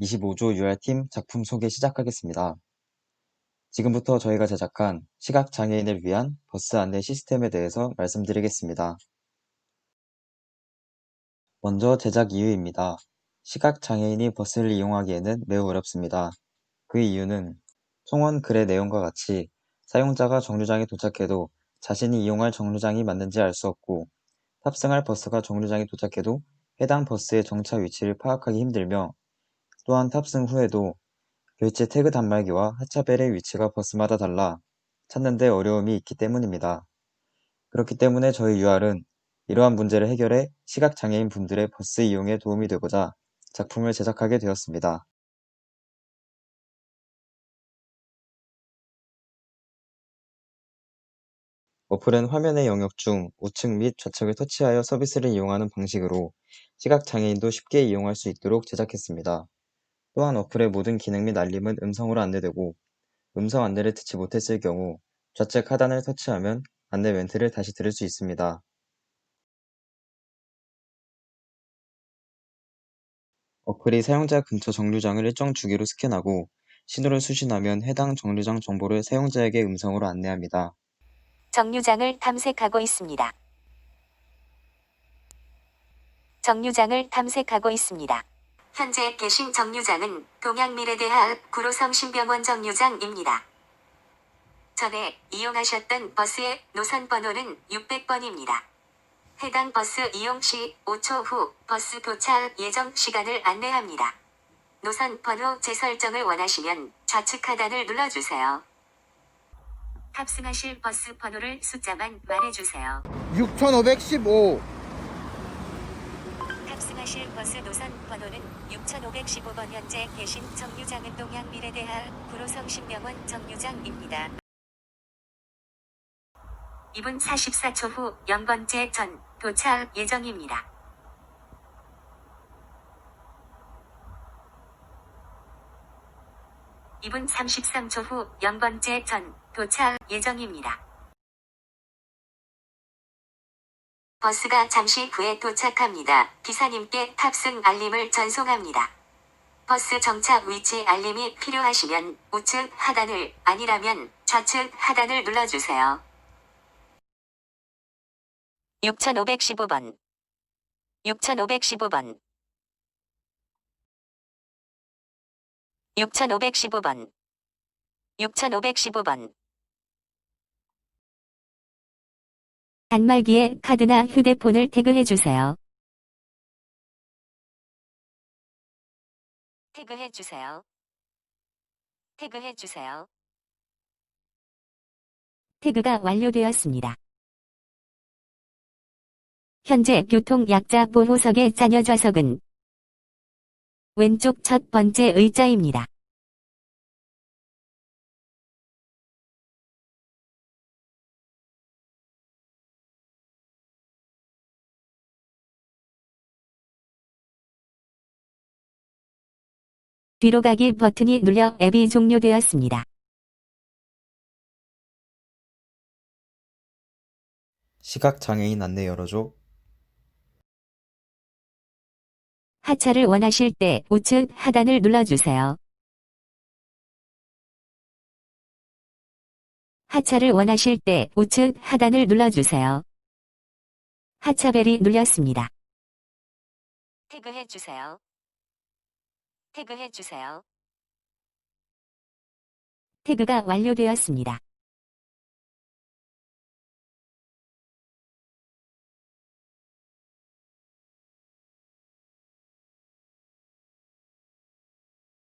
25조 UR팀 작품 소개 시작하겠습니다. 지금부터 저희가 제작한 시각장애인을 위한 버스 안내 시스템에 대해서 말씀드리겠습니다. 먼저 제작 이유입니다. 시각장애인이 버스를 이용하기에는 매우 어렵습니다. 그 이유는 송원 글의 내용과 같이 사용자가 정류장에 도착해도 자신이 이용할 정류장이 맞는지 알 수 없고 탑승할 버스가 정류장에 도착해도 해당 버스의 정차 위치를 파악하기 힘들며 또한 탑승 후에도 결제 태그 단말기와 하차벨의 위치가 버스마다 달라 찾는데 어려움이 있기 때문입니다. 그렇기 때문에 저희 UR은 이러한 문제를 해결해 시각장애인 분들의 버스 이용에 도움이 되고자 작품을 제작하게 되었습니다. 어플은 화면의 영역 중 우측 및 좌측을 터치하여 서비스를 이용하는 방식으로 시각장애인도 쉽게 이용할 수 있도록 제작했습니다. 또한 어플의 모든 기능 및 알림은 음성으로 안내되고 음성 안내를 듣지 못했을 경우 좌측 하단을 터치하면 안내 멘트를 다시 들을 수 있습니다. 어플이 사용자 근처 정류장을 일정 주기로 스캔하고 신호를 수신하면 해당 정류장 정보를 사용자에게 음성으로 안내합니다. 정류장을 탐색하고 있습니다. 정류장을 탐색하고 있습니다. 현재 계신 정류장은 동양미래대학 구로성 신병원 정류장입니다. 전에 이용하셨던 버스의 노선 번호는 600번입니다. 해당 버스 이용 시 5초 후 버스 도착 예정 시간을 안내합니다. 노선 번호 재설정을 원하시면 좌측 하단을 눌러주세요. 탑승하실 버스 번호를 숫자만 말해주세요. 6515 탑승하실 버스 노선 번호는 6515번 현재 계신 정류장 은 동양미래대학 구로성 신병원 정류장입니다. 2분 44초 후 0번째 전 도착 예정입니다. 이분 33초 후 0번째 전 도착 예정입니다. 버스가 잠시 후에 도착합니다. 기사님께 탑승 알림을 전송합니다. 버스 정착 위치 알림이 필요하시면 우측 하단을 아니라면 좌측 하단을 눌러주세요. 6515번 6515번 6515번 6515번 단말기에 카드나 휴대폰을 태그해 주세요. 태그해 주세요. 태그해 주세요. 태그가 완료되었습니다. 현재 교통 약자 보호석의 자녀 좌석은 왼쪽 첫 번째 의자입니다. 뒤로 가기 버튼이 눌려 앱이 종료되었습니다. 시각장애인 안내 열어줘 하차를 원하실 때 우측 하단을 눌러주세요. 하차를 원하실 때 우측 하단을 눌러주세요. 하차벨이 눌렸습니다. 태그해 주세요. 태그해 주세요. 태그가 완료되었습니다.